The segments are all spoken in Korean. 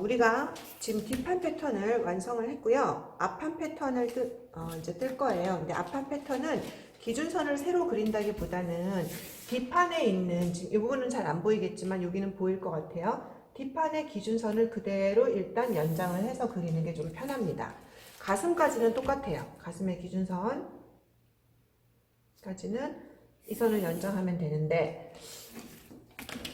우리가 지금 뒷판 패턴을 완성을 했고요. 앞판 패턴을 뜰, 어, 이제 뜰 거예요. 근데 앞판 패턴은 기준선을 새로 그린다기보다는 뒷판에 있는 지금 이 부분은 잘 안 보이겠지만 여기는 보일 것 같아요. 뒷판의 기준선을 그대로 일단 연장을 해서 그리는 게 좀 편합니다. 가슴까지는 똑같아요. 가슴의 기준선 까지는 이 선을 연장하면 되는데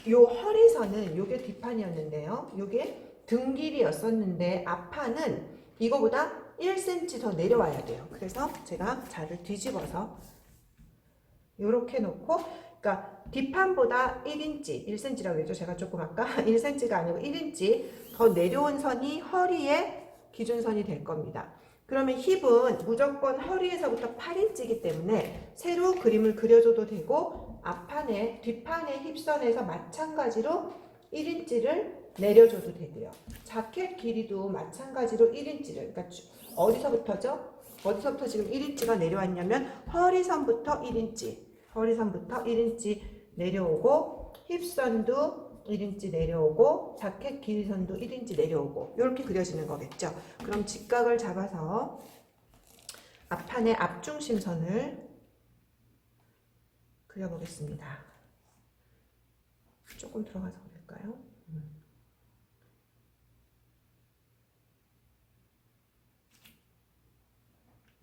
요 허리선은 요게 뒷판이었는데요. 요게 등 길이였었는데 앞판은 이거보다 1cm 더 내려와야 돼요. 그래서 제가 자를 뒤집어서 요렇게 놓고 그러니까 뒷판보다 1인치, 1cm라고 했죠. 제가 조금 아까 1cm가 아니고 1인치 더 내려온 선이 허리의 기준선이 될 겁니다. 그러면 힙은 무조건 허리에서부터 8인치이기 때문에 새로 그림을 그려줘도 되고 앞판에 뒷판의 힙선에서 마찬가지로 1인치를 내려줘도 되고요. 자켓 길이도 마찬가지로 1인치를 그러니까 주- 어디서부터죠? 어디서부터 지금 1인치가 내려왔냐면 허리선부터 1인치 허리선부터 1인치 내려오고 힙선도 1인치 내려오고 자켓 길이선도 1인치 내려오고 이렇게 그려지는 거겠죠. 그럼 직각을 잡아서 앞판의 앞중심선을 그려보겠습니다. 조금 들어가서 그릴까요? 음.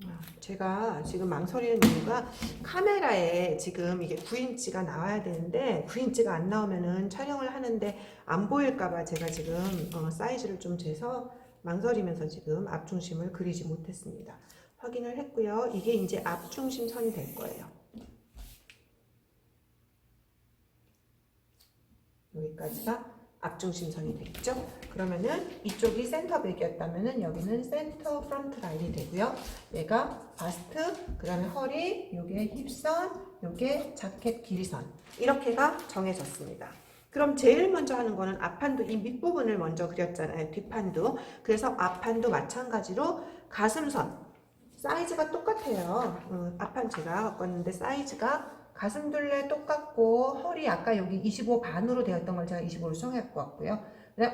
아, 제가 지금 망설이는 이유가 카메라에 지금 이게 9인치가 나와야 되는데 9인치가 안 나오면은 촬영을 하는데 안 보일까봐 제가 지금 어, 사이즈를 좀 재서 망설이면서 지금 앞중심을 그리지 못했습니다. 확인을 했고요. 이게 이제 앞중심 선이 될 거예요. 여기까지가 앞중심선이 되겠죠? 그러면은 이쪽이 센터 백이었다면은 여기는 센터 프런트 라인이 되고요. 얘가 바스트, 그 다음에 허리, 요게 힙선, 요게 자켓 길이선. 이렇게가 정해졌습니다. 그럼 제일 먼저 하는 거는 앞판도 이 밑부분을 먼저 그렸잖아요. 뒷판도. 그래서 앞판도 마찬가지로 가슴선. 사이즈가 똑같아요. 음, 앞판 제가 왔는데 사이즈가 가슴둘레 똑같고 허리 아까 여기 25 반으로 되었던 걸 제가 25로 수정해갖고 왔고요.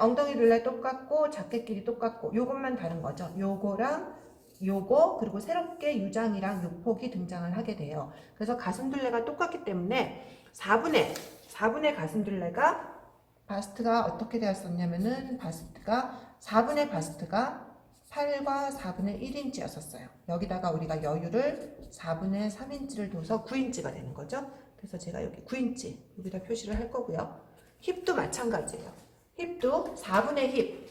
엉덩이 둘레 똑같고 자켓 길이 똑같고 요것만 다른 거죠. 요거랑 요거 그리고 새롭게 유장이랑 요폭이 등장을 하게 돼요. 그래서 가슴둘레가 똑같기 때문에 4분의 4분의 가슴둘레가 바스트가 어떻게 되었었냐면은 바스트가 4분의 바스트가 8과 4분의 1인치였었어요. 여기다가 우리가 여유를 4분의 3인치를 둬서 9인치가 되는 거죠. 그래서 제가 여기 9인치 여기다 표시를 할 거고요. 힙도 마찬가지예요. 힙도 4분의 힙.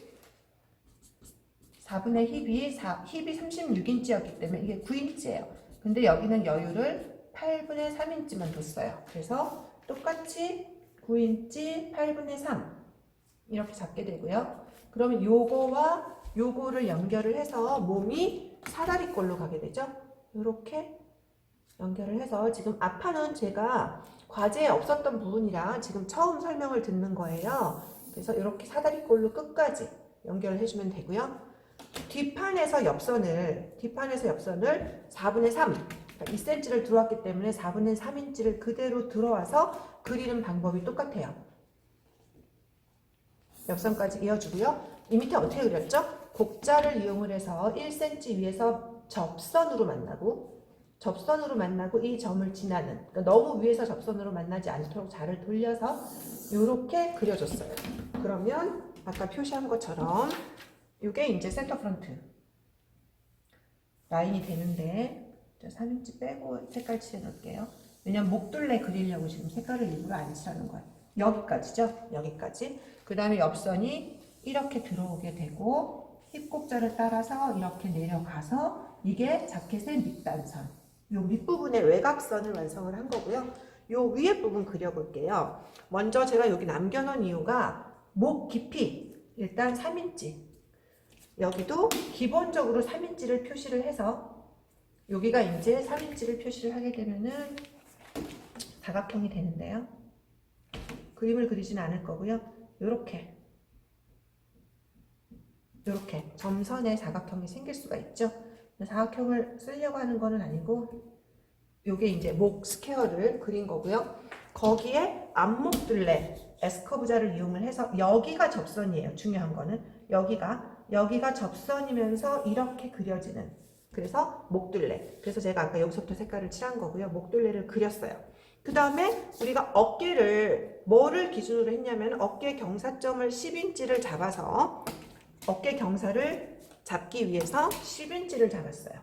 4분의 힙이 4, 힙이 36인치였기 때문에 이게 9인치예요. 근데 여기는 여유를 8분의 3인치만 뒀어요. 그래서 똑같이 9인치 8분의 3 이렇게 잡게 되고요. 그러면 요거와 요거를 연결을 해서 몸이 사다리꼴로 가게 되죠. 이렇게 연결을 해서 지금 앞판은 제가 과제에 없었던 부분이라 지금 처음 설명을 듣는 거예요. 그래서 이렇게 사다리꼴로 끝까지 연결을 해주면 되고요. 뒷판에서 옆선을 뒷판에서 옆선을 4분의 3 그러니까 2cm를 들어왔기 때문에 4분의 3인치를 그대로 들어와서 그리는 방법이 똑같아요. 옆선까지 이어주고요. 이 밑에 어떻게 그렸죠? 곡자를 이용을 해서 1cm 위에서 접선으로 만나고 접선으로 만나고 이 점을 지나는 그러니까 너무 위에서 접선으로 만나지 않도록 자를 돌려서 이렇게 그려줬어요. 그러면 아까 표시한 것처럼 이게 이제 센터 프런트 라인이 되는데 3인치 빼고 색깔 칠해놓을게요. 왜냐면 목둘레 그리려고 지금 색깔을 일부러 안 칠하는 거예요. 여기까지죠? 여기까지. 그 다음에 옆선이 이렇게 들어오게 되고 힙곡자를 따라서 이렇게 내려가서 이게 자켓의 밑단선. 요 밑부분의 외곽선을 완성을 한 거고요. 요 위에 부분 그려볼게요. 먼저 제가 여기 남겨놓은 이유가 목 깊이 일단 3인치. 여기도 기본적으로 3인치를 표시를 해서 여기가 이제 3인치를 표시를 하게 되면은 사각형이 되는데요. 그림을 그리진 않을 거고요. 요렇게 이렇게 점선의 사각형이 생길 수가 있죠. 사각형을 쓰려고 하는 거는 아니고 요게 이제 목 스퀘어를 그린 거고요. 거기에 안목둘레 에스커브자를 이용을 해서 여기가 접선이에요. 중요한 거는 여기가 여기가 접선이면서 이렇게 그려지는 그래서 목둘레. 그래서 제가 아까 여기서부터 색깔을 칠한 거고요. 목둘레를 그렸어요. 그 다음에 우리가 어깨를 뭐를 기준으로 했냐면 어깨 경사점을 10인치를 잡아서 어깨 경사를 잡기 위해서 10인치를 잡았어요.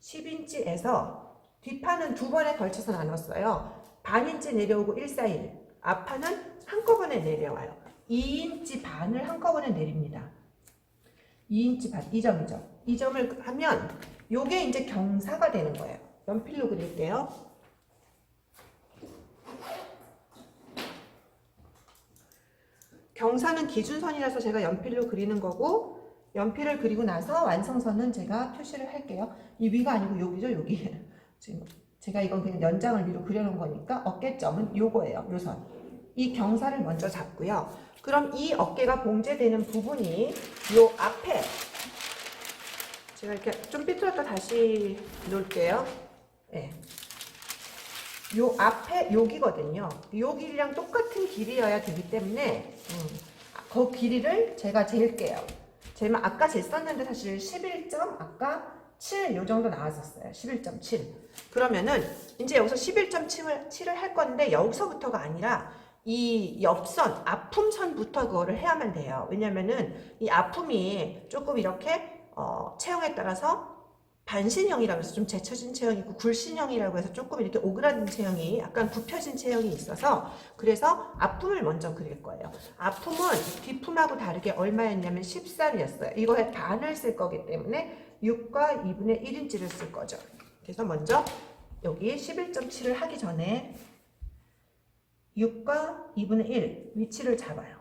10인치에서 뒷판은 두 번에 걸쳐서 나눴어요. 반인치 내려오고 1, 4, 1. 앞판은 한꺼번에 내려와요. 2인치 반을 한꺼번에 내립니다. 2인치 반, 이 점이죠. 이 점을 하면 요게 이제 경사가 되는 거예요. 연필로 그릴게요. 경사는 기준선이라서 제가 연필로 그리는 거고 연필을 그리고 나서 완성선은 제가 표시를 할게요. 이 위가 아니고 여기죠, 여기. 지금 제가 이건 그냥 연장을 위로 그려놓은 거니까 어깨점은 요거예요, 요 선. 이 경사를 먼저 잡고요. 그럼 이 어깨가 봉제되는 부분이 요 앞에 제가 이렇게 좀 삐뚤었다 다시 놓을게요. 예. 요 앞에 여기거든요. 요 길이랑 똑같은 길이어야 되기 때문에 음, 그 길이를 제가 잴게요. 제가 아까 쟀었는데 사실 11점 아까 7 요 정도 나왔었어요. 11.7. 그러면은 이제 여기서 11.7을 7을 할 건데 여기서부터가 아니라 이 옆선 아픔선부터 그거를 해야만 돼요. 왜냐면은 이 아픔이 조금 이렇게 어, 체형에 따라서 반신형이라고 해서 좀 제쳐진 체형이 있고 굴신형이라고 해서 조금 이렇게 오그라든 체형이 약간 굽혀진 체형이 있어서 그래서 아픔을 먼저 그릴 거예요. 아픔은 뒷품하고 다르게 얼마였냐면 10살이었어요. 이거에 반을 쓸 거기 때문에 6과 2분의 1인치를 쓸 거죠. 그래서 먼저 여기 11.7을 하기 전에 6과 2분의 1 위치를 잡아요.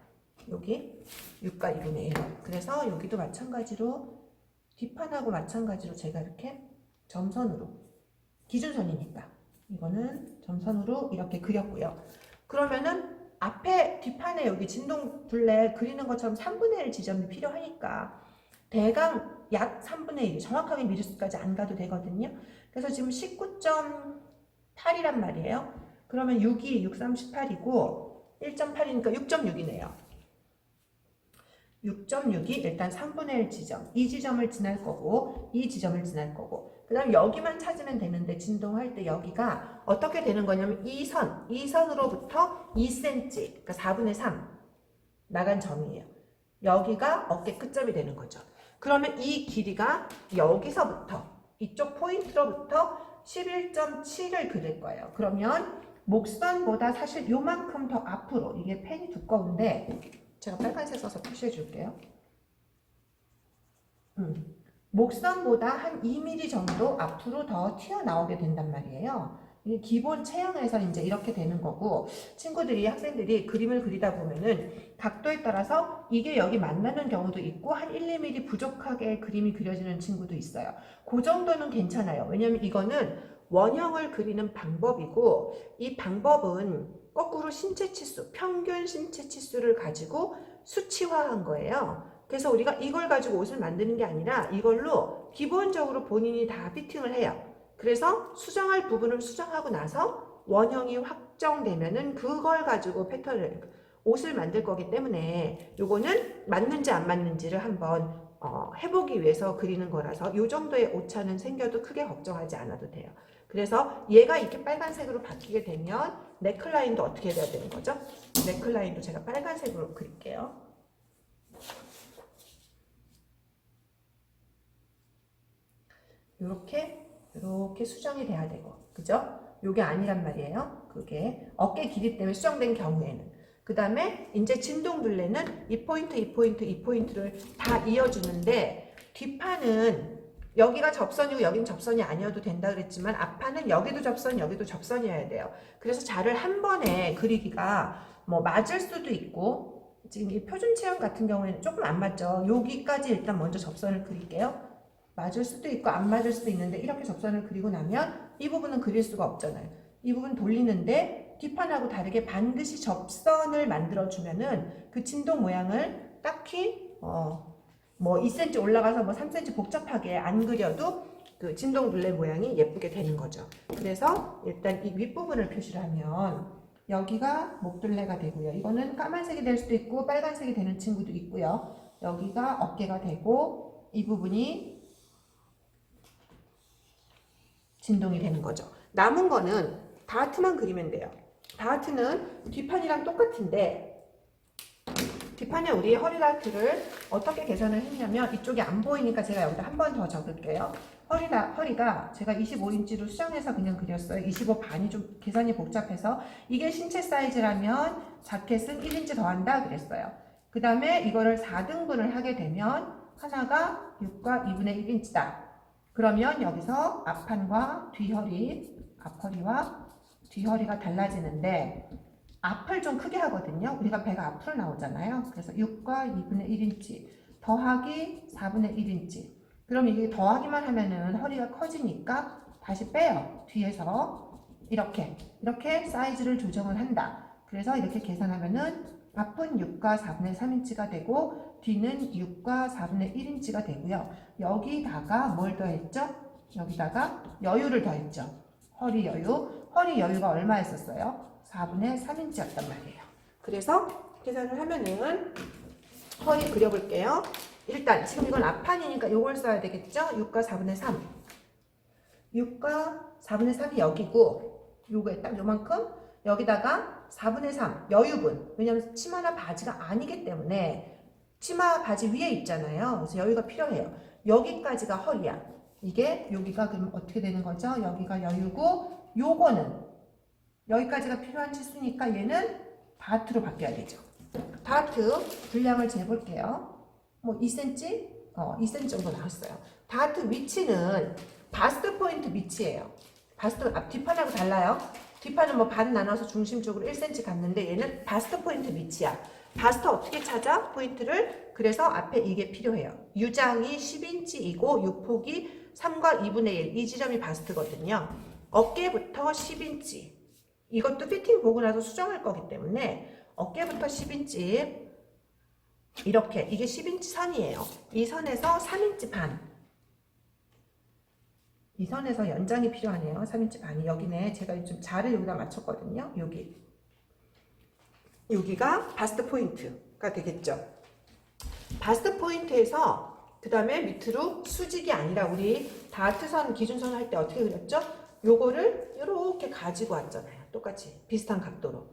여기 6과 2분의 1. 그래서 여기도 마찬가지로 뒷판하고 마찬가지로 제가 이렇게 점선으로 기준선이니까 이거는 점선으로 이렇게 그렸고요. 그러면은 앞에 뒷판에 여기 진동 둘레 그리는 것처럼 3분의 1 지점이 필요하니까 대강 약 3분의 1 정확하게 미리수까지 안 가도 되거든요. 그래서 지금 19.8이란 말이에요. 그러면 6이 6, 3, 18이고 1.8이니까 6.6이네요. 6.6이 일단 3분의 1 지점, 이 지점을 지날 거고 이 지점을 지날 거고 그 다음 여기만 찾으면 되는데 진동할 때 여기가 어떻게 되는 거냐면 이 선, 이 선으로부터 2cm, 그러니까 4분의 3 나간 점이에요. 여기가 어깨 끝점이 되는 거죠. 그러면 이 길이가 여기서부터 이쪽 포인트로부터 11.7을 그릴 거예요. 그러면 목선보다 사실 요만큼 더 앞으로 이게 펜이 두꺼운데 제가 빨간색 써서 표시해 줄게요. 음, 목선보다 한 2mm 정도 앞으로 더 튀어나오게 된단 말이에요. 기본 체형에서 이제 이렇게 되는 거고 친구들이 학생들이 그림을 그리다 보면은 각도에 따라서 이게 여기 만나는 경우도 있고 한 1, 2mm 부족하게 그림이 그려지는 친구도 있어요. 그 정도는 괜찮아요. 왜냐면 이거는 원형을 그리는 방법이고 이 방법은 거꾸로 신체 치수, 평균 신체 치수를 가지고 수치화한 거예요. 그래서 우리가 이걸 가지고 옷을 만드는 게 아니라 이걸로 기본적으로 본인이 다 피팅을 해요. 그래서 수정할 부분을 수정하고 나서 원형이 확정되면은 그걸 가지고 패턴을 옷을 만들 거기 때문에 요거는 맞는지 안 맞는지를 한번 어, 해보기 위해서 그리는 거라서 요 정도의 오차는 생겨도 크게 걱정하지 않아도 돼요. 그래서 얘가 이렇게 빨간색으로 바뀌게 되면 넥클라인도 어떻게 돼야 되는 거죠? 넥클라인도 제가 빨간색으로 그릴게요. 이렇게 이렇게 수정이 돼야 되고 그죠? 요게 아니란 말이에요. 그게 어깨 길이 때문에 수정된 경우에는 그 다음에 이제 진동 둘레는 이 포인트 이 포인트 이 포인트를 다 이어주는데 뒷판은 여기가 접선이고 여긴 접선이 아니어도 된다 그랬지만 앞판은 여기도 접선 여기도 접선이어야 돼요. 그래서 자를 한 번에 그리기가 뭐 맞을 수도 있고 지금 이 표준 체형 같은 경우에는 조금 안 맞죠. 여기까지 일단 먼저 접선을 그릴게요. 맞을 수도 있고 안 맞을 수도 있는데 이렇게 접선을 그리고 나면 이 부분은 그릴 수가 없잖아요. 이 부분 돌리는데 뒷판하고 다르게 반드시 접선을 만들어 주면은 그 진동 모양을 딱히 어 뭐 2cm 올라가서 뭐 3cm 복잡하게 안 그려도 그 진동 둘레 모양이 예쁘게 되는 거죠. 그래서 일단 이 윗부분을 표시를 하면 여기가 목둘레가 되고요. 이거는 까만색이 될 수도 있고 빨간색이 되는 친구도 있고요. 여기가 어깨가 되고 이 부분이 진동이 되는 거죠. 남은 거는 다트만 그리면 돼요. 다트는 뒷판이랑 똑같은데 뒷판에 우리 허리 다트를 어떻게 계산을 했냐면 이쪽이 안 보이니까 제가 여기다 한 번 더 적을게요. 허리가, 허리가 제가 25인치로 수정해서 그냥 그렸어요. 25 반이 좀 계산이 복잡해서 이게 신체 사이즈라면 자켓은 1인치 더한다 그랬어요. 그 다음에 이거를 4등분을 하게 되면 하나가 6과 2분의 1인치다. 그러면 여기서 앞판과 뒤허리, 앞허리와 뒤허리가 달라지는데 앞을 좀 크게 하거든요. 우리가 배가 앞으로 나오잖아요. 그래서 6과 2분의 1인치 더하기 4분의 1인치. 그럼 이게 더하기만 하면은 허리가 커지니까 다시 빼요. 뒤에서 이렇게 이렇게 사이즈를 조정을 한다. 그래서 이렇게 계산하면은 앞은 6과 4분의 3인치가 되고 뒤는 6과 4분의 1인치가 되고요. 여기다가 뭘 더했죠? 여기다가 여유를 더했죠. 허리 여유. 허리 여유가 얼마였었어요? 4분의 3인치였단 말이에요. 그래서 계산을 하면은 허리 그려볼게요. 일단 지금 이건 앞판이니까 이걸 써야 되겠죠? 6과 4분의 3. 6과 4분의 3이 여기고 요거에 딱 요만큼 여기다가 4분의 3 여유분 왜냐면 치마나 바지가 아니기 때문에 치마 바지 위에 있잖아요. 그래서 여유가 필요해요. 여기까지가 허리야. 이게 여기가 그럼 어떻게 되는 거죠? 여기가 여유고 요거는 여기까지가 필요한 치수니까 얘는 다트로 바뀌어야 되죠. 다트 분량을 재볼게요. 뭐 2cm? 어, 2cm 정도 나왔어요. 다트 위치는 바스트 포인트 위치예요. 바스트 앞 뒷판하고 달라요. 뒷판은 뭐 반 나눠서 중심 쪽으로 1cm 갔는데 얘는 바스트 포인트 위치야. 바스트 어떻게 찾아? 포인트를 그래서 앞에 이게 필요해요. 유장이 10인치이고 유폭이 3과 2분의 1. 이 지점이 바스트거든요. 어깨부터 10인치. 이것도 피팅 보고 나서 수정할 거기 때문에 어깨부터 10인치 이렇게 이게 10인치 선이에요. 이 선에서 3인치 반. 이 선에서 연장이 필요하네요. 3인치 반이 여기네. 제가 좀 자를 여기다 맞췄거든요. 여기. 여기가 바스트 포인트가 되겠죠. 바스트 포인트에서 그 다음에 밑으로 수직이 아니라 우리 다트선 기준선 할 때 어떻게 그렸죠? 요거를 이렇게 가지고 왔잖아요. 똑같이 비슷한 각도로.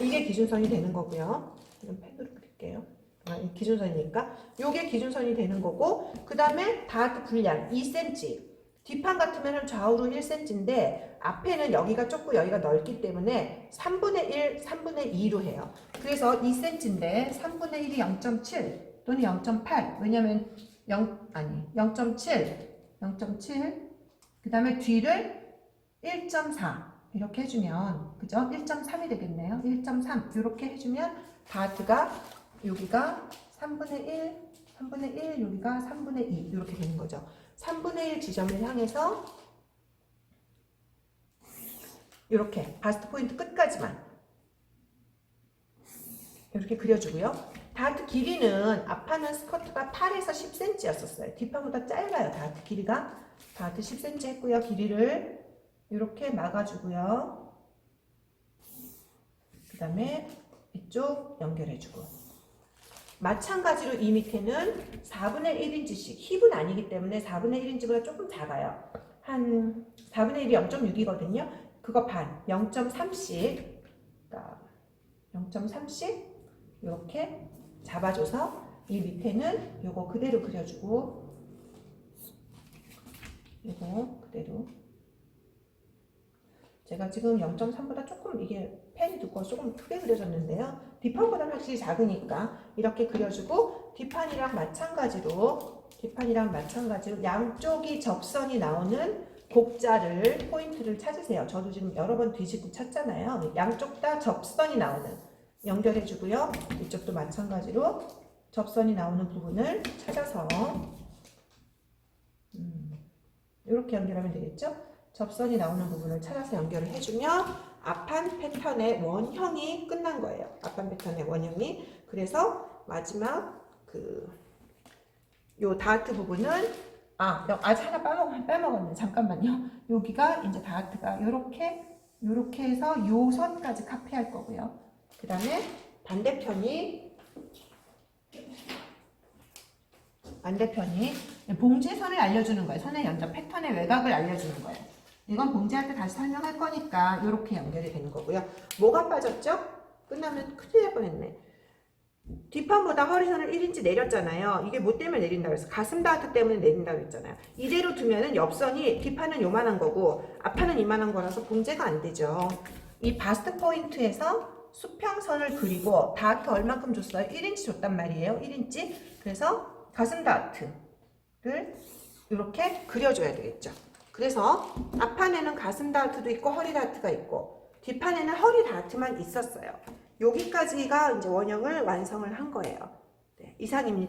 이게 기준선이 되는 거고요. 이건 펜으로 그릴게요. 아, 이 기준선이니까. 요게 기준선이 되는 거고, 그 다음에 다트 분량 2cm. 뒷판 같으면 좌우로 1cm인데, 앞에는 여기가 좁고 여기가 넓기 때문에 3분의 1, 3분의 2로 해요. 그래서 2cm인데, 3분의 1이 0.7 또는 0.8. 왜냐면 0, 아니, 0.7, 0.7. 그 다음에 뒤를 1.4. 이렇게 해주면 그죠? 1.3이 되겠네요. 1.3 이렇게 해주면 다트가 여기가 3분의 1, 3분의 1, 여기가 3분의 2 이렇게 되는 거죠. 3분의 1 지점을 향해서 이렇게 바스트 포인트 끝까지만 이렇게 그려주고요. 다트 길이는 앞판은 스커트가 8에서 10cm였었어요. 뒷판보다 짧아요. 다트 길이가 다트 10cm 했고요. 길이를 이렇게 막아주고요. 그 다음에 이쪽 연결해주고 마찬가지로 이 밑에는 4분의 1인치씩 힙은 아니기 때문에 4분의 1인치보다 조금 작아요. 한 4분의 1이 0.6이거든요. 그거 반 0.3씩 0.3씩 이렇게 잡아줘서 이 밑에는 요거 그대로 그려주고 요거 그대로 제가 지금 0.3보다 조금 이게 펜이 두꺼워서 조금 크게 그려졌는데요. 뒷판보다는 확실히 작으니까 이렇게 그려주고 뒷판이랑 마찬가지로 뒷판이랑 마찬가지로 양쪽이 접선이 나오는 곡자를 포인트를 찾으세요. 저도 지금 여러 번 뒤집고 찾잖아요. 양쪽 다 접선이 나오는 연결해 주고요. 이쪽도 마찬가지로 접선이 나오는 부분을 찾아서 음, 이렇게 연결하면 되겠죠? 접선이 나오는 부분을 찾아서 연결을 해주면 앞판 패턴의 원형이 끝난 거예요. 앞판 패턴의 원형이. 그래서 마지막 그 요 다트 부분은 아, 여- 아직 하나 빼먹, 빼먹었네. 잠깐만요. 여기가 이제 다트가 요렇게 요렇게 해서 요 선까지 카피할 거고요. 그 다음에 반대편이 반대편이 봉지의 선을 알려주는 거예요. 선의 연장 패턴의 외곽을 알려주는 거예요. 이건 봉지할 때 다시 설명할 거니까 이렇게 연결이 되는 거고요. 뭐가 빠졌죠? 끝나면 큰일 날 뻔했네. 뒷판보다 허리선을 1인치 내렸잖아요. 이게 뭐 때문에 내린다고 그랬어? 가슴 다트 때문에 내린다고 그랬잖아요. 이대로 두면은 옆선이 뒷판은 요만한 거고 앞판은 이만한 거라서 봉제가 안 되죠. 이 바스트 포인트에서 수평선을 그리고 다트 얼만큼 줬어요? 1인치 줬단 말이에요. 1인치. 그래서 가슴 다트를 이렇게 그려줘야 되겠죠. 그래서 앞판에는 가슴 다트도 있고 허리 다트가 있고 뒷판에는 허리 다트만 있었어요. 여기까지가 이제 원형을 완성을 한 거예요. 네, 이상입니다.